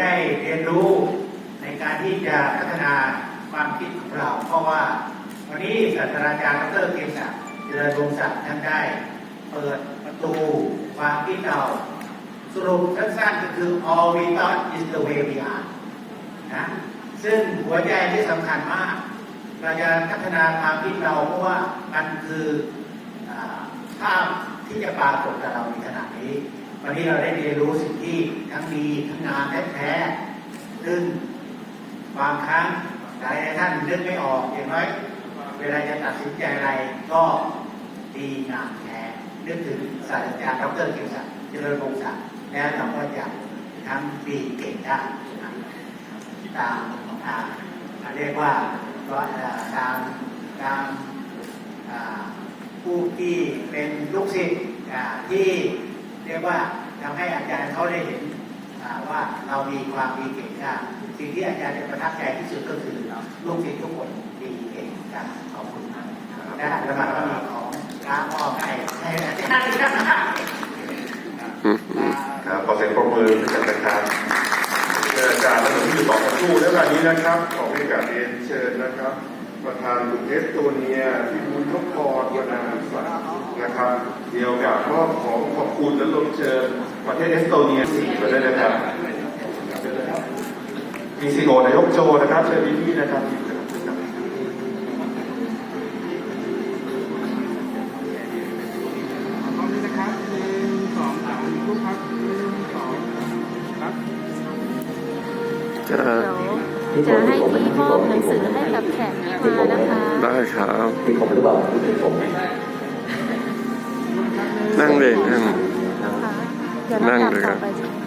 ได้เรียนรู้ในการที่จะพัฒนาความคิดของเรา เพราะว่าวันนี้ศาสตราจารย์ดรเกียรติศักดิ์เจริญวงศักดิ์ท่านได้เปิดประตูความคิดเราสรุปสั้นๆก็คือ all we thought is the way we are นะซึ่งหัวใจที่สำคัญมาก เราจะพัฒนาความคิดเราเพราะว่ามันคือภาพที่จะปรากฏกับเราในขณะนี้ วันนี้เราได้เรียนรู้สิ่งที่ทั้งดีทั้งงามแท้ๆซึ่งบางครั้งหลายท่านนึกไม่ออกอย่างน้อยเวลาจะตัดสินใจอะไรก็ดีงามแท้นึกถึงศาสตราจารย์ดรเกียรติศักดิ์เจริญวงศ์ศักดิ์แล้วเราก็จะทั้งดีเก่งได้ตามอ่าเรียกว่าก็ตามตามผู้ที่เป็นลูกศิษย์ที่ เรียกว่าทำให้อาจารย์เขาได้เห็นอ่าว่าเรามีความดีเก่งได้สิ่งที่อาจารย์จะประทับใจที่สุดก็คือลูกศิษย์ทุกคนดีเก่งกันขอบคุณมากนะแล้วมันก็มีของร้านมอบให้ให้อาจารย์ครับครับขอเสียงปรบมือให้กันนะครับเชิญอาจารย์และหลวงพี่ต่อสักครู่แล้ววันนี้นะครับ ขอให้การเรียนเชิญนะครับ ประธานกลุ่มเอสโตเนียที่บุญทบพรวนาสัตว์ นะครับเดียวกับมอบของขอบคุณและลงเชิญประเทศเอสโตเนียสี่มาด้วยนะครับมีซีโอนายกโจนะครับเชิญพี่ๆนะครับพร้อมนี้นะครับหนึ่งสองสามรูปครับหนึ่งสองครับจะเดี๋ยวจะให้พี่มอบหนังสือให้กับแขกที่มานะคะ ได้ครับที่ผมหรือเปล่าที่ผม นั่งเลยนั่งนะคะเดี๋ยวเรานั่งจับเลยคต่รัอบไปใช่ไหม